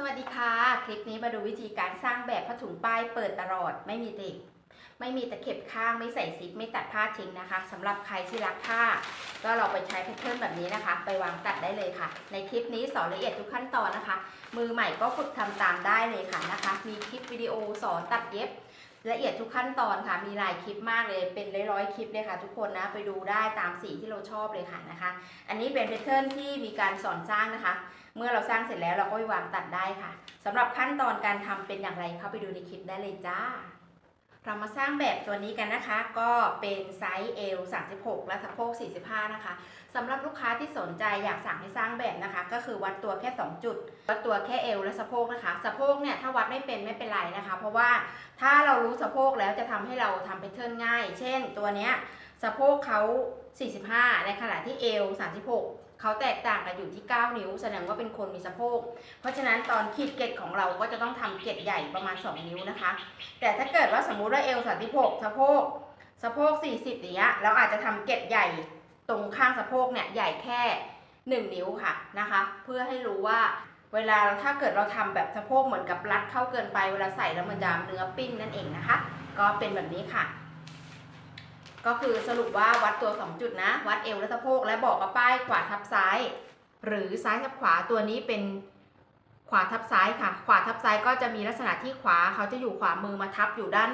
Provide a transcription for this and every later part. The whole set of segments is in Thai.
สวัสดีค่ะ คลิปนี้มาดูวิธีการสร้างแบบผ้าถุงป้ายเปิดตลอดไม่มีติดไม่มีตะเข็บข้างไม่ใส่ซิปไม่ตัดผ้าทิ้งนะคะสำหรับใครที่รักผ้า ก็เราไปใช้แพทเทิร์นแบบนี้นะคะ ไปวางตัดได้เลยค่ะ ในคลิปนี้สอนละเอียดทุกขั้นตอนนะคะ มือใหม่ก็ฝึกทำตามได้เลยค่ะนะคะ มีคลิปวิดีโอสอนตัดเย็บ ละเอียดทุกขั้นตอนค่ะ มีหลายคลิปมากเลยเป็นร้อยๆคลิปเลยค่ะ ทุกคนนะไปดูได้ตามสีที่เราชอบเลยค่ะนะคะ อันนี้เป็นแพทเทิร์นที่มีการสอนสร้างนะคะ เมื่อเราสร้างเสร็จแล้วเราก็ไปวางตัดได้ค่ะสำหรับขั้นตอนการทำเป็นอย่างไรเข้าไปดูในคลิปได้เลยจ้า เรามาสร้างแบบตัวนี้กันนะคะ ก็เป็นไซส์เอล36 และสะโพก45 นะคะสำหรับลูกค้าที่สนใจอยากสั่งให้สร้างแบบนะคะ ก็คือวัดตัวแค่ 2 จุด วัดตัวแค่เอวและสะโพกนะคะ สะโพกเนี่ยถ้าวัดไม่เป็นไม่เป็นไรนะคะ เพราะว่าถ้าเรารู้สะโพกแล้วจะทำให้เราทำแพทเทิร์นง่าย เช่น ตัวเนี้ยสะโพกเขา45 ในขณะที่เอว36 เขาแตกต่างกันอยู่ที่ 9 นิ้ว แสดงว่าเป็นคนมีสะโพก เพราะฉะนั้นตอนขีดเกล็ดของเราก็จะต้องทำเกล็ดใหญ่ประมาณ 2 นิ้วนะคะ แต่ถ้าเกิดว่าสมมุติว่าเอว36สะโพกสะโพก 40อย่างเงี้ยเราอาจจะทำเกล็ดใหญ่ตรงข้างสะโพกเนี่ยใหญ่แค่ 1 นิ้วค่ะนะคะ เพื่อให้รู้ว่าเวลาถ้าเกิดเราทำแบบสะโพกเหมือนกับรัดเข้าเกินไปเวลาใส่แล้วมันจะเนื้อปิ้นนั่นเองนะคะ ก็เป็นแบบนี้ค่ะ ก็คือสรุปว่าวัดตัว 2 จุดนะ วัดเอวและสะโพกและบอกกับป้ายขวาทับซ้าย หรือซ้ายทับขวาตัวนี้เป็นขวาทับซ้ายค่ะ ขวาทับซ้ายก็จะมีลักษณะที่ขวาเขาจะอยู่ขวามือมาทับอยู่ด้าน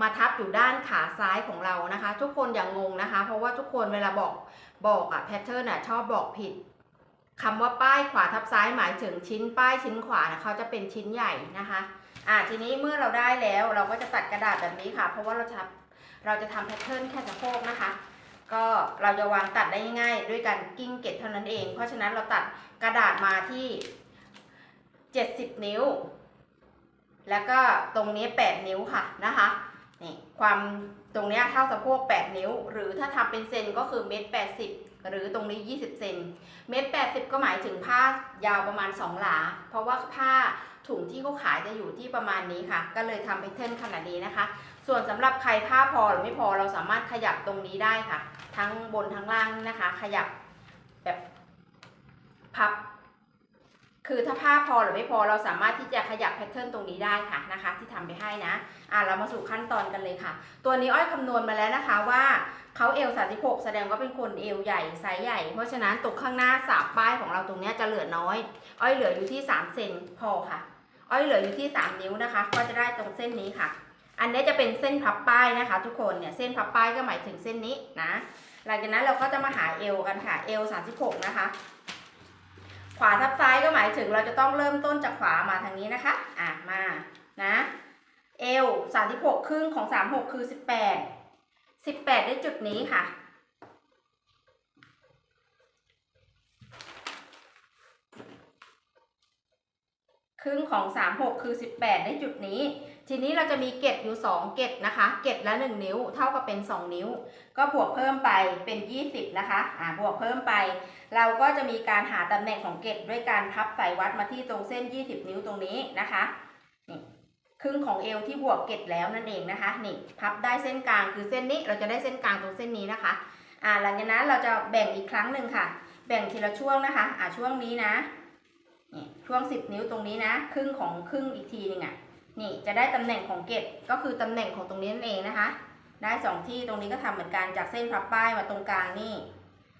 มาทับอยู่ด้านขาซ้ายของเรานะคะ ทุกคนอย่างงงนะคะ เพราะว่าทุกคนเวลาบอกบอกอะแพทเทิร์นอะชอบบอกผิดคำว่าป้ายขวาทับซ้ายหมายถึงชิ้นป้ายชิ้นขวานะเขาจะเป็นชิ้นใหญ่นะคะ อ่าทีนี้เมื่อเราได้แล้วเราก็จะตัดกระดาษแบบนี้ค่ะ เพราะว่าเราจะ เราจะทำแพทเทิร์นแค่สะโพกนะคะ ก็เราจะวางตัดได้ง่ายๆด้วยการกิ้งเกล็ดเท่านั้นเอง เพราะฉะนั้นเราตัดกระดาษมาที่ 70 นิ้ว แล้วก็ตรงนี้ 8 นิ้วค่ะนะคะนี่ความตรงนี้เท่าสะโพก 8 นิ้ว หรือถ้าทำเป็นเซนก็คือเมตร 80 หรือตรงนี้ 20 เซนเมตร 80 ก็หมายถึงผ้ายาวประมาณ 2 หลา เพราะว่าผ้าถุงที่เขาขายจะอยู่ที่ประมาณนี้ค่ะ ก็เลยทำแพทเทิร์นขนาดนี้นะคะ ส่วนสำหรับใครผ้าพอหรือไม่พอเราสามารถขยับตรงนี้ได้ค่ะ ทั้งบนทั้งล่างนะคะ ขยับแบบพับ คือถ้าผ้าพอหรือไม่พอเราสามารถที่จะขยับแพทเทิร์นตรงนี้ได้ค่ะนะคะ ที่ทำไปให้นะอะเรามาสู่ขั้นตอนกันเลยค่ะ ตัวนี้อ้อยคำนวณมาแล้วนะคะว่าเขาเอว36แสดงว่าเป็นคนเอวใหญ่ไซส์ใหญ่ เพราะฉะนั้นตรงข้างหน้าสามป้ายของเราตรงนี้จะเหลือน้อย อ้อยเหลืออยู่ที่3เซนพอค่ะ อ้อยเหลืออยู่ที่ 3 นิ้วนะคะ ก็จะได้ตรงเส้นนี้ค่ะ อันนี้จะเป็นเส้นพับป้ายนะคะ ทุกคนเนี่ยเส้นพับป้ายก็หมายถึงเส้นนี้นะ หลังจากนั้นเราก็จะมาหาเอวกันค่ะเอวสานะคะ ขวาทับซ้ายก็หมายถึงเราจะต้องเริ่มต้นจากขวามาทางนี้นะคะอะมานะเอวสาครึ่งของ 36 คือ 18 18 ได้จุดนี้ค่ะ ครึ่งของ 36 คือ 18ได้จุดนี้ ทีนี้เราจะมีเกตอยู่ 2 เกตนะคะ เกตละ 1 นิ้ว เท่ากับเป็น 2 นิ้ว ก็บวกเพิ่มไปเป็น 20 นะคะ อ่า บวกเพิ่มไป เราก็จะมีการหาตำแหน่งของเกตด้วยการพับสายวัดมาที่ตรงเส้น 20 นิ้วตรงนี้นะคะ นี่ครึ่งของเอวที่บวกเกตแล้วนั่นเองนะคะ นี่ พับได้เส้นกลางคือเส้นนี้ เราจะได้เส้นกลางตรงเส้นนี้นะคะ อ่า หลังจากนั้นเราจะแบ่งอีกครั้งหนึ่งค่ะ แบ่งทีละช่วงนะคะ อ่าช่วงนี้นะ นี่ช่วง 10 นิ้วตรงนี้นะ ครึ่งของครึ่งอีกทีหนึ่งอะนี่จะได้ตำแหน่งของเกตก็คือตำแหน่งของตรงนี้นั่นเองนะคะ ได้สองที่ตรงนี้ก็ทำเหมือนกันจากเส้นพับป้ายมาตรงกลางนี่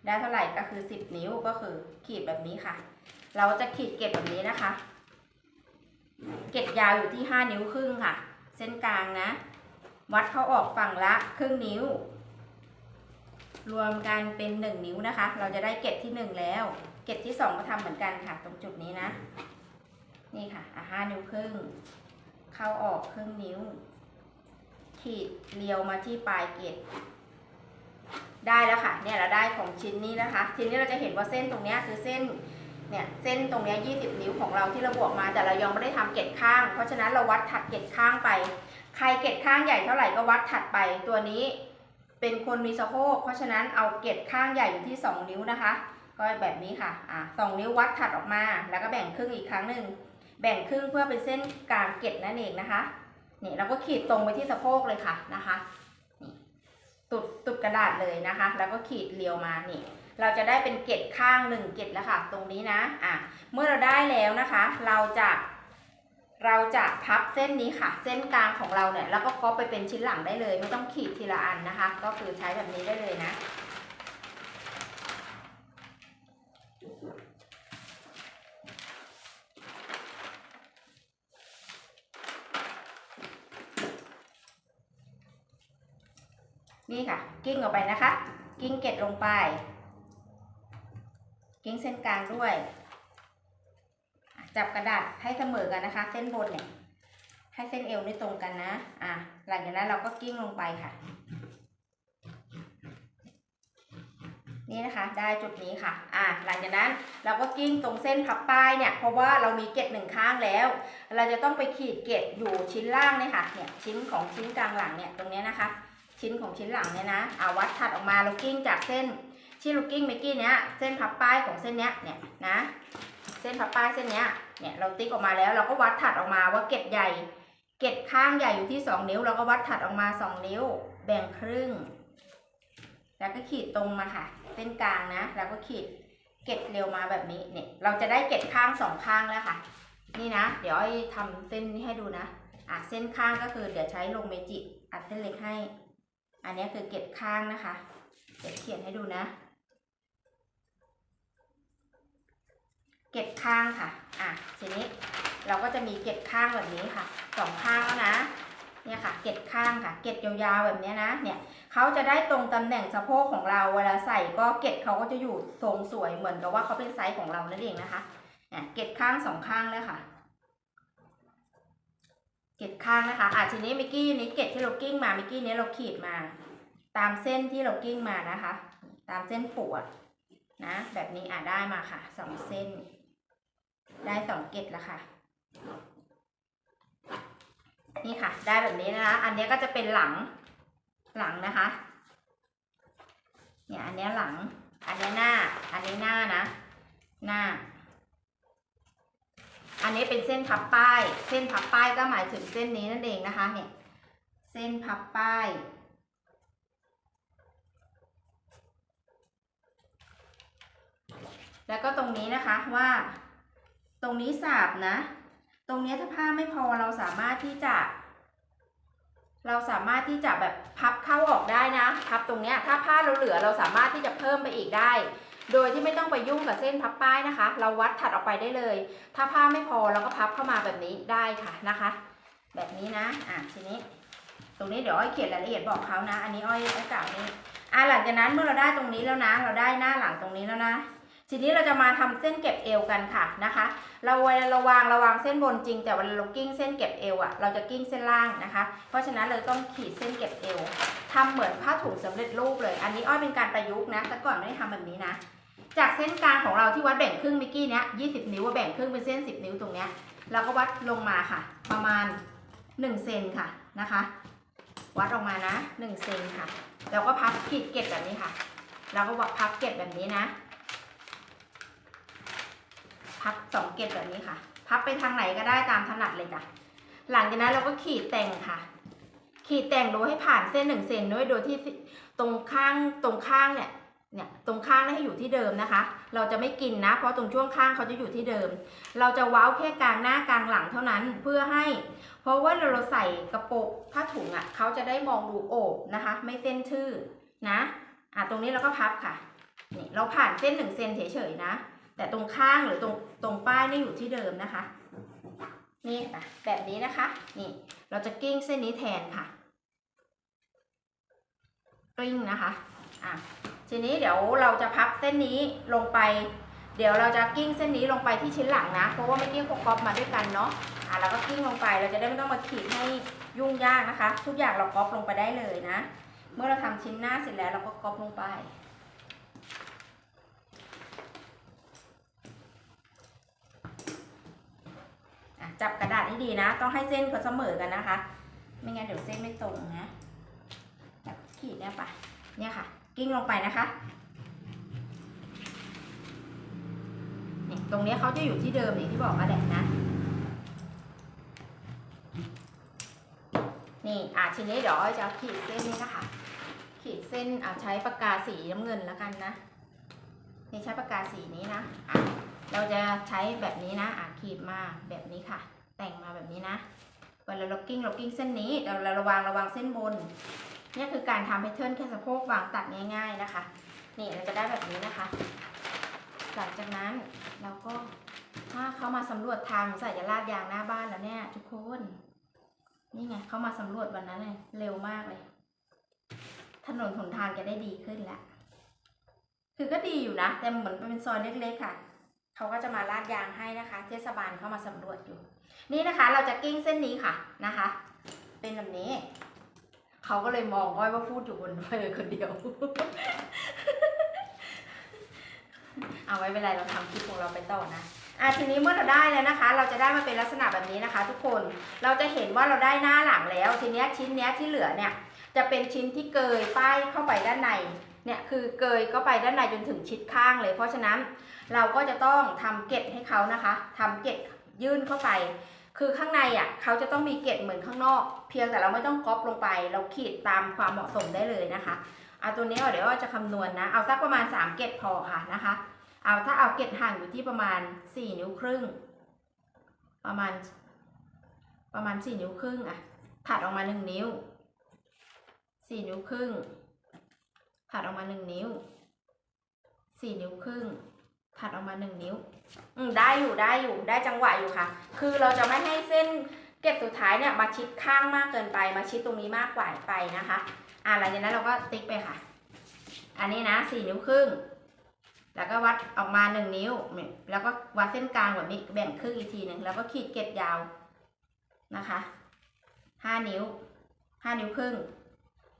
ได้เท่าไหร่ก็คือ 10 นิ้วก็คือขีดแบบนี้ค่ะ เราจะขีดเกตแบบนี้นะคะ เกตยาวอยู่ที่ 5 นิ้วครึ่งค่ะ เส้นกลางนะ วัดเขาออกฝั่งละครึ่งนิ้ว รวมกันเป็น 1 นิ้วนะคะ เราจะได้เกตที่ 1 แล้ว เกตที่2ก็ทำเหมือนกันค่ะ ตรงจุดนี้นะ นี่ค่ะอะห้านิ้วครึ่ง เข้าออกครึ่งนิ้ว ขีดเลียวมาที่ปลายเกตได้แล้วค่ะ เนี่ยเราได้ของชิ้นนี้นะคะทีนี้เราจะเห็นว่าเส้นตรงนี้คือเส้น เนี่ยเส้นตรงนี้ย20 นิ้วของเราที่เราบวกมา แต่เรายังไม่ได้ทำเกตข้าง เพราะฉะนั้นเราวัดถัดเกตข้างไป ใครเกตข้างใหญ่เท่าไหร่ก็วัดถัดไป ตัวนี้เป็นคนมีสะโพก เพราะฉะนั้นเอาเกตข้างใหญ่อยู่ที่ 2 นิ้วนะคะ ก็แบบนี้ค่ะอะสองนิ้ววัดถัดออกมา แล้วก็แบ่งครึ่งอีกครั้งหนึ่งแบ่งครึ่งเพื่อเป็นเส้นกลางเกล็ดนั่นเองนะคะนี่เราก็ขีดตรงไปที่สะโพกเลยค่ะนะคะนี่ตุดตุดกระดาษเลยนะคะ แล้วก็ขีดเรียวมานี่ เราจะได้เป็นเกล็ดข้างหนึ่งเกล็ดแล้วค่ะ ตรงนี้นะอะเมื่อเราได้แล้วนะคะ เราจะเราจะพับเส้นนี้ค่ะ เส้นกลางของเราเนี่ยแล้วก็ก๊อปไปเป็นชิ้นหลังได้เลย ไม่ต้องขีดทีละอันนะคะ ก็คือใช้แบบนี้ได้เลยนะ นี่ค่ะ กิ้งออกไปนะคะ กิ้งเกล็ดลงไป กิ้งเส้นกลางด้วย จับกระดาษให้เสมอกันนะคะ เส้นบนเนี่ย ให้เส้นเอวนี่ตรงกันนะ อะ หลังจากนั้นเราก็กิ้งลงไปค่ะ นี่นะคะ ได้จุดนี้ค่ะ อะ หลังจากนั้นเราก็กิ้งตรงเส้นพับป้ายเนี่ย เพราะว่าเรามีเกล็ดหนึ่งข้างแล้ว เราจะต้องไปขีดเกล็ดอยู่ชิ้นล่างเนี่ยค่ะ เนี่ย ชิ้นของชิ้นกลางหลังเนี่ย ตรงนี้นะคะ ชิ้นของชิ้นหลังเนี่ยนะเอาวัดถัดออกมาเรากิ้งจากเส้นที่เรากิ้งเมื่อกี้เนี้ยเส้นพับป้ายของเส้นเนี้ยเนี่ยนะ เส้นพับป้ายเส้นเนี้ยเนี่ยเราติ๊กออกมาแล้วเราก็วัดถัดออกมาว่าเกล็ดใหญ่ เกล็ดข้างใหญ่อยู่ที่ 2 นิ้ว เราก็วัดถัดออกมา 2 นิ้ว แบ่งครึ่ง แล้วก็ขีดตรงมาค่ะ เส้นกลางนะ แล้วก็ขีดเกล็ดเร็วมาแบบนี้เนี่ยเราจะได้เกล็ดข้างสองข้างแล้วค่ะ นี่นะ เดี๋ยวไอ้ทำเส้นนี้ให้ดูนะอะเส้นข้างก็คือเดี๋ยวใช้ลงเมจิอัดเส้นเล็กให้ อันนี้คือเกล็ดข้างนะคะ เดี๋ยวเขียนให้ดูนะ เกล็ดข้างค่ะ อะ ทีนี้เราก็จะมีเกล็ดข้างแบบนี้ค่ะ สองข้างแล้วนะเนี่ยค่ะ เกล็ดข้างค่ะ เกล็ดยาวๆแบบนี้นะ เนี่ยเขาจะได้ตรงตำแหน่งสะโพกของเรา เวลาใส่ก็เกล็ดเขาก็จะอยู่ทรงสวยเหมือนกับว่าเขาเป็นไซส์ของเรานั่นเองนะคะเนี่ยเกล็ดข้างสองข้างเลยค่ะ เกล็ดข้างนะคะอะทีนี้มื่อกี้นี้เกล็ดที่เรากิ้งมามื่อกี้นี้เราขีดมา ตามเส้นที่เรากิ้งมานะคะ ตามเส้นปวดนะ แบบนี้อะได้มาค่ะสองเส้น ได้สองเกล็ดแล้วค่ะ นี่ค่ะ ได้แบบนี้นะคะ อันนี้ก็จะเป็นหลังหลังนะคะ เนี่ยอันนี้หลัง อันนี้หน้า อันนี้หน้านะ หน้า อันนี้เป็นเส้นพับป้าย เส้นพับป้ายก็หมายถึงเส้นนี้นั่นเองนะคะเนี่ยเส้นพับป้ายแล้วก็ตรงนี้นะคะว่า ตรงนี้สาบนะ ตรงนี้ถ้าผ้าไม่พอเราสามารถที่จะ เราสามารถที่จะแบบพับเข้าออกได้นะ พับตรงเนี้ยถ้าผ้าเราเหลือเราสามารถที่จะเพิ่มไปอีกได้ โดยที่ไม่ต้องไปยุ่งกับเส้นพับป้ายนะคะ เราวัดถัดออกไปได้เลย ถ้าผ้าไม่พอเราก็พับเข้ามาแบบนี้ได้ค่ะนะคะ แบบนี้นะอะทีนี้ ตรงนี้เดี๋ยวอ้อยเขียนรายละเอียดบอกเขานะ อันนี้อ้อยอ้อยกล่าวนี้อะหลังจากนั้นเมื่อเราได้ตรงนี้แล้วนะ เราได้หน้าหลังตรงนี้แล้วนะทีนี้เราจะมาทำเส้นเก็บเอวกันค่ะนะคะ เราเวลาราวางราวางเส้นบนจริง แต่เวลาเรากิ้งเส้นเก็บเอวอะเราจะกิ้งเส้นล่างนะคะ เพราะฉะนั้นเลยต้องขีดเส้นเก็บเอวทำเหมือนผ้าถุงสำเร็จรูปเลย อันนี้อ้อยเป็นการประยุกต์นะแต่ก่อนไม่ได้ทำแบบนี้นะ จากเส้นกลางของเราที่วัดแบ่งครึ่งเมื่อกี้เนี้ย20นิ้วว่าแบ่งครึ่งเป็นเส้น10นิ้วตรงเนี้ยเราก็วัดลงมาค่ะ ประมาณ1เซนค่ะนะคะ วัดออกมานะ1เซนค่ะแล้วก็พับขีดเก็บแบบนี้ค่ะเราก็วัดพับเก็บแบบนี้นะ พับสองเกล็ดแบบนี้ค่ะ พับไปทางไหนก็ได้ตามถนัดเลยจ้ะหลังจากนั้นเราก็ขีดแต่งค่ะ ขีดแต่งโดยให้ผ่านเส้นหนึ่งเซนด้วยโดยที่ตรงข้างตรงข้างเนี่ย เนี่ยตรงข้างนี่ให้อยู่ที่เดิมนะคะ เราจะไม่กินนะ เพราะตรงช่วงข้างเขาจะอยู่ที่เดิม เราจะเว้าแค่กลางหน้ากลางหลังเท่านั้นเพื่อให้ เพราะว่าเราเราใส่กระโปรงผ้าถุงอะ่ะเขาจะได้มองดูโอบนะคะ ไม่เส้นชื่อนะอะตรงนี้เราก็พับค่ะนี่เราผ่านเส้นหนึ่งเซนเฉยๆนะ แต่ตรงข้างหรือตรงตรงป้ายนี่อยู่ที่เดิมนะคะ นี่ค่ะแบบนี้นะคะ นี่ เราจะกิ้งเส้นนี้แทนค่ะ กลิ้งนะคะอะ ทีนี้เดี๋ยวเราจะพับเส้นนี้ลงไป เดี๋ยวเราจะกิ้งเส้นนี้ลงไปที่ชิ้นหลังนะ เพราะว่าเมื่อกี้เขาก๊อปมาด้วยกันเนาะอะเราก็กิ้งลงไป เราจะได้ไม่ต้องมาขีดให้ยุ่งยากนะคะ ทุกอย่างเราก๊อปลงไปได้เลยนะ เมื่อเราทำชิ้นหน้าเสร็จแล้วเราก็ก๊อปลงไปจับกระดาษให้ดีนะ ต้องให้เส้นเขาเสมอกันนะคะ ไม่งั้นเดี๋ยวเส้นไม่ตรงนะจับขีดเนี่ยไปเนี่ยค่ะ กิ้งลงไปนะคะนี่ตรงนี้เขาจะอยู่ที่เดิมอย่างที่บอกอะแหละนะ นี่อะทีนี้เดี๋ยวอ้อยจะขีดเส้นนี้นะคะ ขีดเส้นอะใช้ปากกาสีน้ำเงินแล้วกันนะนี่ใช้ปากกาสีนี้นะอะเราจะใช้แบบนี้นะอะขีดมาแบบนี้ค่ะ แต่งมาแบบนี้นะเวลาเรากิ้งเรากิ้งเส้นนี้เราเราระวังระวังเส้นบน นี่คือการทำแพทเทิร์นแค่สะโพกวางตัดง่ายๆนะคะ นี่เราจะได้แบบนี้นะคะ หลังจากนั้นเราก็ถ้าเขามาสำรวจทางใส่จะลาดยางหน้าบ้านแล้วเนี่ยทุกคนนี่ไงเขามาสำรวจวันนั้นเลยเร็วมากเลย ถนนหนทางจะได้ดีขึ้นแล้วคือก็ดีอยู่นะ แต่เหมือนเป็นซอยเล็กๆค่ะเขาก็จะมาลาดยางให้นะคะ เทศบาลเข้ามาสำรวจอยู่ นี่นะคะ เราจะกิ้งเส้นนี้ค่ะนะคะ เป็นแบบนี้ เขาก็เลยมองอ้อยว่าพูดอยู่บนเพลคนเดียว เอาไว้เป็นไรเราทำคลิปของเราไปต่อนะอะทีนี้เมื่อเราได้แล้วนะคะ เราจะได้มาเป็นลักษณะแบบนี้นะคะ ทุกคนเราจะเห็นว่าเราได้หน้าหลังแล้ว ทีนี้ชิ้นเนี้ยที่เหลือเนี่ย จะเป็นชิ้นที่เกยป้ายเข้าไปด้านในเนี่ยคือเกยเข้าไปด้านในจนถึงชิดข้างเลย เพราะฉะนั้นเราก็จะต้องทำเก็ดให้เขานะคะทำเก็ดยื่นเข้าไป คือข้างในอะเขาจะต้องมีเกล็ดเหมือนข้างนอก เพียงแต่เราไม่ต้องก๊อปลงไป เราขีดตามความเหมาะสมได้เลยนะคะเอาตัวนี้เดี๋ยวจะคำนวณนะเอาสักประมาณ 3 เกล็ดพอค่ะนะคะ เอาถ้าเอาเกล็ดห่างอยู่ที่ประมาณ 4 นิ้วครึ่ง ประมาณ ประมาณ 4 นิ้วครึ่งอะ ถัดออกมา 1 นิ้ว 4 นิ้วครึ่ง ถัดออกมา 1 นิ้ว 4 นิ้วครึ่ง ถัดออกมา 1 นิ้ว อืมได้อยู่ได้อยู่ได้จังหวะอยู่ค่ะ คือเราจะไม่ให้เส้นเก็บสุดท้ายเนี่ยมาชิดข้างมากเกินไป มาชิดตรงนี้มากกว่าไปนะคะ อ่าหลังจากนั้นเราก็ติ๊กไปค่ะ อันนี้นะสี่นิ้วครึ่ง แล้วก็วัดออกมาหนึ่งนิ้ว แล้วก็วัดเส้นกลางแบบนี้แบ่งครึ่งอีกทีหนึ่งแล้วก็ขีดเกล็ดยาวนะคะห้านิ้วห้านิ้วครึ่ง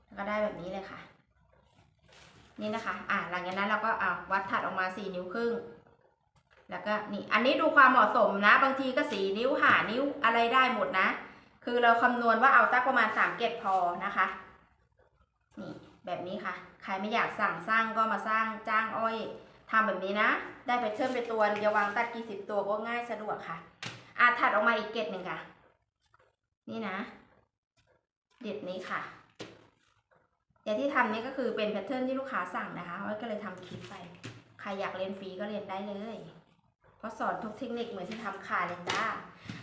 แล้วก็ได้แบบนี้เลยค่ะ นี่นะคะ อ่าหลังจากนั้นเราก็เอาวัดถัดออกมาสี่นิ้วครึ่ง แล้วก็นี่อันนี้ดูความเหมาะสมนะ บางทีก็สีนิ้วหานิ้วอะไรได้หมดนะ คือเราคำนวณว่าเอาสักประมาณสามเกตพอนะคะนี่แบบนี้ค่ะ ใครไม่อยากสั่งสร้างก็มาสร้างจ้างอ้อยทำแบบนี้นะ ได้ไปเชิญไปตัวจะวางตัดกี่สิบตัวก็ง่ายสะดวกค่ะอาถัดออกมาอีกเกตหนึ่งค่ะ นี่นะ เด็ดนี้ค่ะอย่างที่ทำนี่ก็คือเป็นแพทเทิร์นที่ลูกค้าสั่งนะคะอ้อยก็เลยทำคลิปไป ใครอยากเรียนฟรีก็เรียนได้เลย เพราะสอนทุกเทคนิคเหมือนที่ทำขาเลนด้า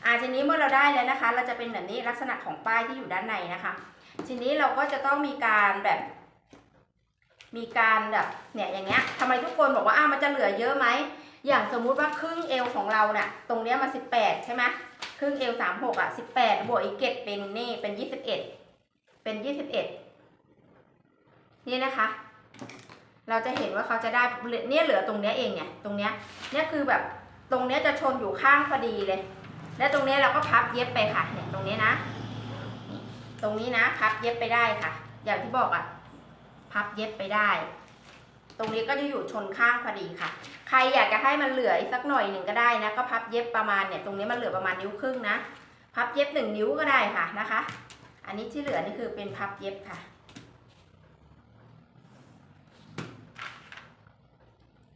อ่าทีนี้เมื่อเราได้แล้วนะคะ เราจะเป็นแบบนี้ลักษณะของป้ายที่อยู่ด้านในนะคะ ทีนี้เราก็จะต้องมีการแบบ มีการแบบเนี่ยอย่างเงี้ยทำไมทุกคนบอกว่าอ้าวมันจะเหลือเยอะไหมอย่างสมมุติว่าครึ่งเอวของเราเนี่ยตรงเนี้ยมาสิบแปดใช่ไหมครึ่งเอวสามหกอะสิบแปดบวกอีกเกตเป็นนี่เป็นยี่สิบเอ็ดเป็นยี่สิบเอ็ดนี่นะคะ เราจะเห็นว่าเขาจะได้เนี่ยเหลือตรงเนี้ยเองเนี่ยตรงเนี้ยเนี่ยคือแบบ ตรงเนี้ยจะชนอยู่ข้างพอดีเลย และตรงเนี้ยเราก็พับเย็บไปค่ะเนี่ยตรงนี้นะ ตรงนี้นะพับเย็บไปได้ค่ะ อย่างที่บอกอะ่ะ พับเย็บไปได้ ตรงนี้ก็จะอยู่ชนข้างพอดีค่ะ ใครอยากจะให้มันเหลืออีกสักหน่อยหนึ่งก็ได้นะ ก็พับเย็บประมาณเนี่ย ตรงนี้มันเหลือประมาณนิ้วครึ่งนะ พับเย็บหนึ่งนิ้วก็ได้ค่ะนะคะ อันนี้ที่เหลือนี่คือเป็นพับเย็บค่ะ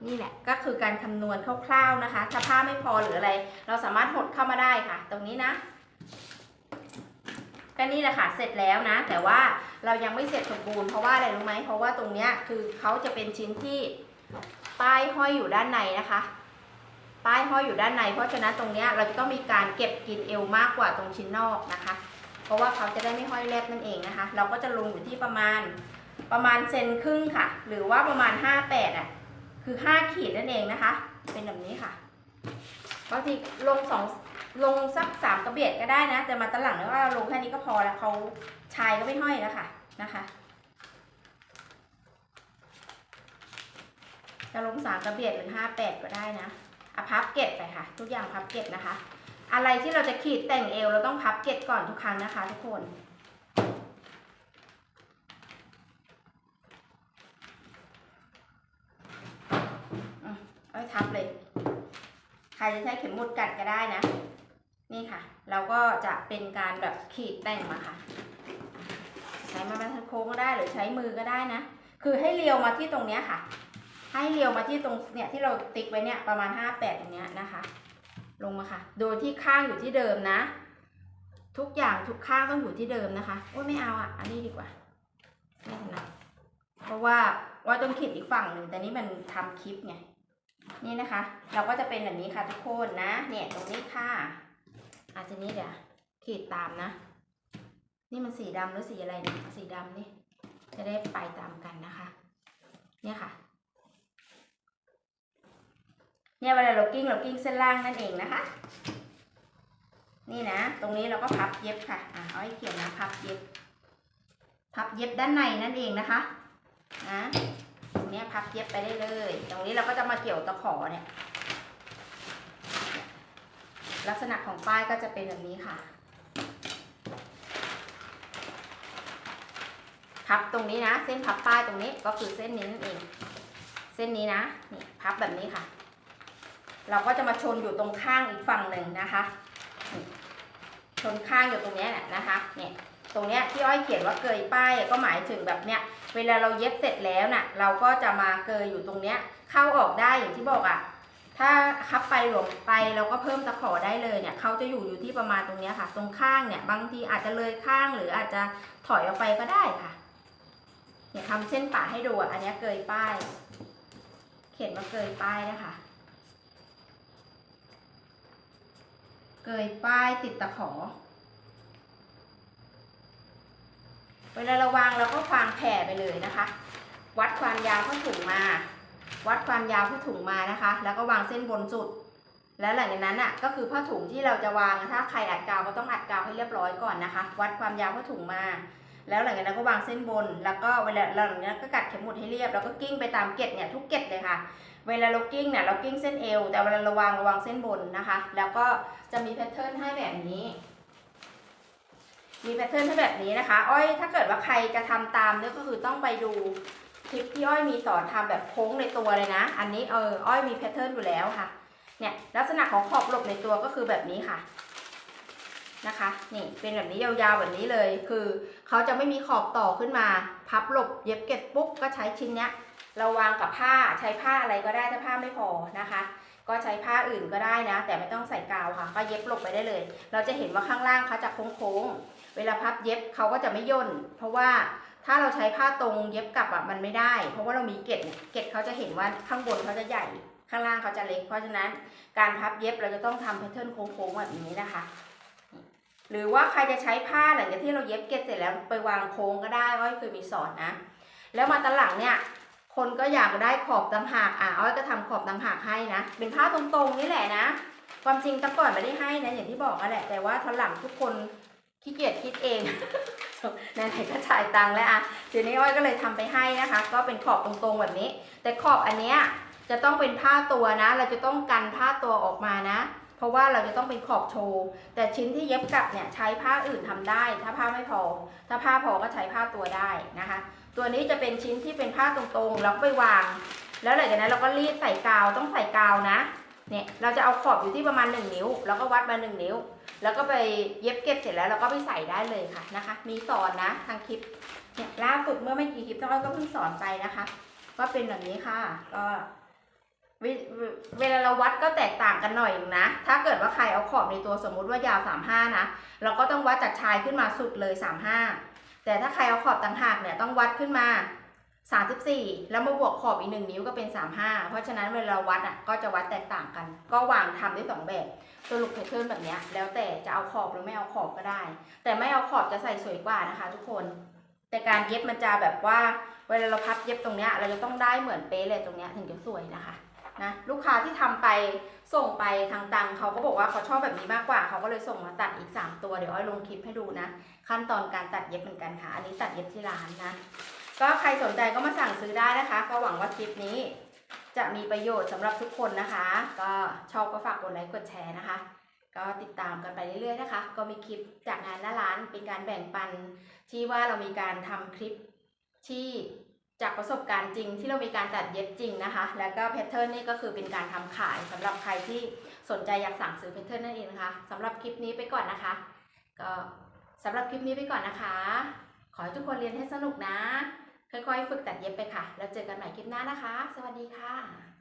นี่แหละก็คือการคำนวณคร่าวๆนะคะ ถ้าผ้าไม่พอหรืออะไร เราสามารถหดเข้ามาได้ค่ะ ตรงนี้นะก็นี่แหละค่ะเสร็จแล้วนะ แต่ว่าเรายังไม่เสร็จสมบูรณ์เพราะว่าอะไรรู้ไหมเพราะว่าตรงเนี้ยคือเขาจะเป็นชิ้นที่ป้ายห้อยอยู่ด้านในนะคะ ป้ายห้อยอยู่ด้านใน เพราะฉะนั้นตรงเนี้ยเราจะต้องมีการเก็บกินเอวมากกว่าตรงชิ้นนอกนะคะ เพราะว่าเขาจะได้ไม่ห้อยแลบนั่นเองนะคะ เราก็จะลงอยู่ที่ประมาณประมาณเซนครึ่งค่ะ หรือว่าประมาณ 58อะ คือ5ขีดนั่นเองนะคะ เป็นแบบนี้ค่ะบางทีลงสองลงสักสามกระเบียดก็ได้นะ แต่มาตหลังเนี่ยว่าลงแค่นี้ก็พอแล้วเขาชายก็ไม่ห้อยแล้วค่ะนะคะจะลงสามกระเบียดหรือห้าแปดก็ได้นะอะพับเก็บไปค่ะ ทุกอย่างพับเก็บนะคะ อะไรที่เราจะขีดแต่งเอวเราต้องพับเก็บก่อนทุกครั้งนะคะ ทุกคน เอาไว้ทับเลย ใค รจะใช้เข็มหมุดกัดก็ได้นะ นี่ค่ะ เราก็จะเป็นการแบบขีดแต่งมาค่ะ ใช้ม้บรรทัดโค้งก็ได้หรือใช้มือก็ได้นะ คือให้เลียวมาที่ตรงเนี้ยค่ะ ให้เลียวมาที่ตรงเนี่ยที่เราติ๊กไว้เนี่ยประมาณห้าแปดตรงเนี้ยนะคะ ลงมาค่ะ โดยที่ข้างอยู่ที่เดิมนะ ทุกอย่างทุกข้างต้องอยู่ที่เดิมนะคะโอ้ไม่เอาอะ อันนี้ดีกว่าไม่ถนัดเพราะว่าว่าต้องขีดอีกฝั่งหนึ่งแต่นี่มันทำคลิปไง นี่นะคะ เราก็จะเป็นแบบนี้ค่ะทุกคนนะ เนี่ยตรงนี้ค่ะอาทีนี้เดี๋ยวขีดตามนะ นี่มันสีดำหรือสีอะไรเนี่ยสีดำนี่ จะได้ไปตามกันนะคะ เนี่ยค่ะ เนี่ยเวลาเรากิ้งเรากิ้งเส้นล่างนั่นเองนะคะ นี่นะ ตรงนี้เราก็พับเย็บค่ะ อะเอาให้เขียนนะพับเย็บ พับเย็บด้านในนั่นเองนะคะนะต รงนี้พับเย็บไปได้เลย ตรงนี้เราก็จะมาเกี่ยวตะขอเนี่ยลักษณะของป้ายก็จะเป็นแบบนี้ค่ะ พับตรงนี้นะ เส้นพับป้ายตรงนี้ก็คือเส้นนี้นั่นเอง เส้นนี้นะนี่พับแบบนี้ค่ะ เราก็จะมาชนอยู่ตรงข้างอีกฝั่งหนึ่งนะคะ ชนข้างอยู่ตรงนี้แหละนะคะ เนี่ย ตรงเนี้ยที่อ้อยเขียนว่าเกยป้ายก็หมายถึงแบบเนี้ยเวลาเราเย็บเสร็จแล้วน่ะ เราก็จะมาเกยอยู่ตรงเนี้ยเข้าออกได้อย่างที่บอกอะ่ะถ้าคับไปหลวมไปเราก็เพิ่มตะขอได้เลยเนี่ยเขาจะอยู่อยู่ที่ประมาณตรงเนี้ยค่ะ ตรงข้างเนี่ยบางทีอาจจะเลยข้างหรืออาจจะถอยออกไปก็ได้ค่ะเนี่ยทำเส้นป่าให้ดูอะอันนี้เกยป้าย เขียนว่าเกยป้ายนะคะ เกยป้ายติดตะขอ เวลาเราวางเราก็วางแผ่ไปเลยนะคะ วัดความยาวผ้าถุงมา วัดความยาวผ้าถุงมานะคะ แล้วก็วางเส้นบนสุด แล้วหลังจากนั้นอะก็คือผ้าถุงที่เราจะวางถ้าใครอัดกาวก็ต้องอัดกาวให้เรียบร้อยก่อนนะคะ วัดความยาวผ้าถุงมา แล้วหลังจากนั้นก็วางเส้นบน แล้วก็เวลาหลังจากนั้นก็กัดเข็มหมุดให้เรียบแล้วก็กิ้งไปตามเกล็ดเนี่ยทุกเกล็ดเลยค่ะเวลาเรากิ้งเนี่ยเรากิ้งเส้นเอวแต่เวลาเราวางเราวางเส้นบนนะคะ แล้วก็จะมีแพทเทิร์นให้แบบนี้ มีแพทเทิร์นให้แบบนี้นะคะ อ้อยถ้าเกิดว่าใครจะทำตามเนี่ยก็คือต้องไปดูคลิปที่อ้อยมีสอนทำแบบโค้งในตัวเลยนะ อันนี้เอออ้อยมีแพทเทิร์นอยู่แล้วค่ะ เนี่ยลักษณะของขอบหลบในตัวก็คือแบบนี้ค่ะนะคะนี่เป็นแบบนี้ยาวๆแบบนี้เลย คือเขาจะไม่มีขอบต่อขึ้นมา พับหลบเย็บเก็บปุ๊บก็ใช้ชิ้นเนี้ยเราวางกับผ้าใช้ผ้าอะไรก็ได้ถ้าผ้าไม่พอนะคะ ก็ใช้ผ้าอื่นก็ได้นะ แต่ไม่ต้องใส่กาวค่ะ ก็เย็บลบไปได้เลย เราจะเห็นว่าข้างล่างเขาจะโค้งๆ เวลาพับเย็บเขาก็จะไม่ย่น เพราะว่าถ้าเราใช้ผ้าตรงเย็บกลับอะมันไม่ได้ เพราะว่าเรามีเกล็ดเกล็ดเขาจะเห็นว่าข้างบนเขาจะใหญ่ ข้างล่างเขาจะเล็ก เพราะฉะนั้นการพับเย็บเราจะต้องทำแพทเทิร์นโค้งๆแบบนี้นะคะ หรือว่าใครจะใช้ผ้าหลังจากที่เราเย็บเกล็ดเสร็จแล้วไปวางโค้งก็ได้อ้อยเคยมีสอนนะ แล้วมาตอนหลังเนี่ย คนก็อยากได้ขอบต่างหากอะอ้อยก็ทำขอบต่างหากให้นะ เป็นผ้าตรงๆนี่แหละนะ ความจริงแตะก่อนไม่ได้ให้นะอย่างที่บอกนั่นแหละ แต่ว่าตอนหลังทุกคนขี้เกียจคิดเองไหนๆก็จ่ายตังค์แล้วอะทีนี้อ้อยก็เลยทำไปให้นะคะ ก็เป็นขอบตรงๆแบบนี้ แต่ขอบอันเนี้ยจะต้องเป็นผ้าตัวนะ เราจะต้องกันผ้าตัวออกมานะ เพราะว่าเราจะต้องเป็นขอบโชว์ แต่ชิ้นที่เย็บกลับเนี่ยใช้ผ้าอื่นทำได้ ถ้าผ้าไม่พอ ถ้าผ้าพอก็ใช้ผ้าตัวได้นะคะ ตัวนี้จะเป็นชิ้นที่เป็นผ้าตรงๆ แล้วไปวาง แล้วหลังจากนั้นเราก็รีดใส่กาวต้องใส่กาวนะ เนี่ยเราจะเอาขอบอยู่ที่ประมาณ 1 นิ้ว แล้วก็วัดมา 1 นิ้ว แล้วก็ไปเย็บเก็บเสร็จแล้วเราก็ไปใส่ได้เลยค่ะนะคะ มีสอนนะทางคลิป เนี่ยล่าสุดเมื่อไม่กี่คลิปน้องก็เพิ่งสอนไปนะคะ ก็เป็นแบบนี้ค่ะ ก็เวเวลาเราวัดก็แตกต่างกันหน่อยนะ ถ้าเกิดว่าใครเอาขอบในตัวสมมุติว่ายาว 35 นะ เราก็ต้องวัดจากชายขึ้นมาสุดเลย 35 แต่ถ้าใครเอาขอบต่างหากเนี่ยต้องวัดขึ้นมา 34 แล้วมาบวกขอบอีกหนึ่งนิ้วก็เป็น 35 เพราะฉะนั้นเวลาเราวัดอะก็จะวัดแตกต่างกัน ก็วางทำได้สองแบบ สรุปแพทเทิร์นแบบเนี้ยแล้วแต่จะเอาขอบหรือไม่เอาขอบก็ได้ แต่ไม่เอาขอบจะใส่สวยกว่านะคะทุกคน แต่การเย็บมันจะแบบว่า เวลาเราพับเย็บตรงเนี้ยเราจะต้องได้เหมือนเป๊ะเลยตรงเนี้ยถึงจะสวยนะคะ นะลูกค้าที่ทำไปส่งไปทางตังเขาก็บอกว่าเขาชอบแบบนี้มากกว่า เขาก็เลยส่งมาตัดอีก 3 ตัวเดี๋ยวอ้อยลงคลิปให้ดูนะ ขั้นตอนการตัดเย็บเหมือนกันค่ะ อันนี้ตัดเย็บที่ร้านนะ ก็ใครสนใจก็มาสั่งซื้อได้นะคะ ก็หวังว่าคลิปนี้ จะมีประโยชน์สำหรับทุกคนนะคะ ก็ชอบก็ฝากกดไลค์กดแชร์นะคะ ก็ติดตามกันไปเรื่อยๆนะคะ ก็มีคลิปจากงานหน้าร้านเป็นการแบ่งปันที่ว่าเรามีการทำคลิปที่ จากประสบการณ์จริงที่เรามีการตัดเย็บจริงนะคะ แล้วก็แพทเทิร์นนี่ก็คือเป็นการทำขายสำหรับใครที่สนใจอยากสั่งซื้อแพทเทิร์นนั่นเองนะคะสำหรับคลิปนี้ไปก่อนนะคะ ก็สำหรับคลิปนี้ไปก่อนนะคะ ขอให้ทุกคนเรียนให้สนุกนะ ค่อยๆ ฝึกตัดเย็บไปค่ะ แล้วเจอกันใหม่คลิปหน้านะคะ สวัสดีค่ะ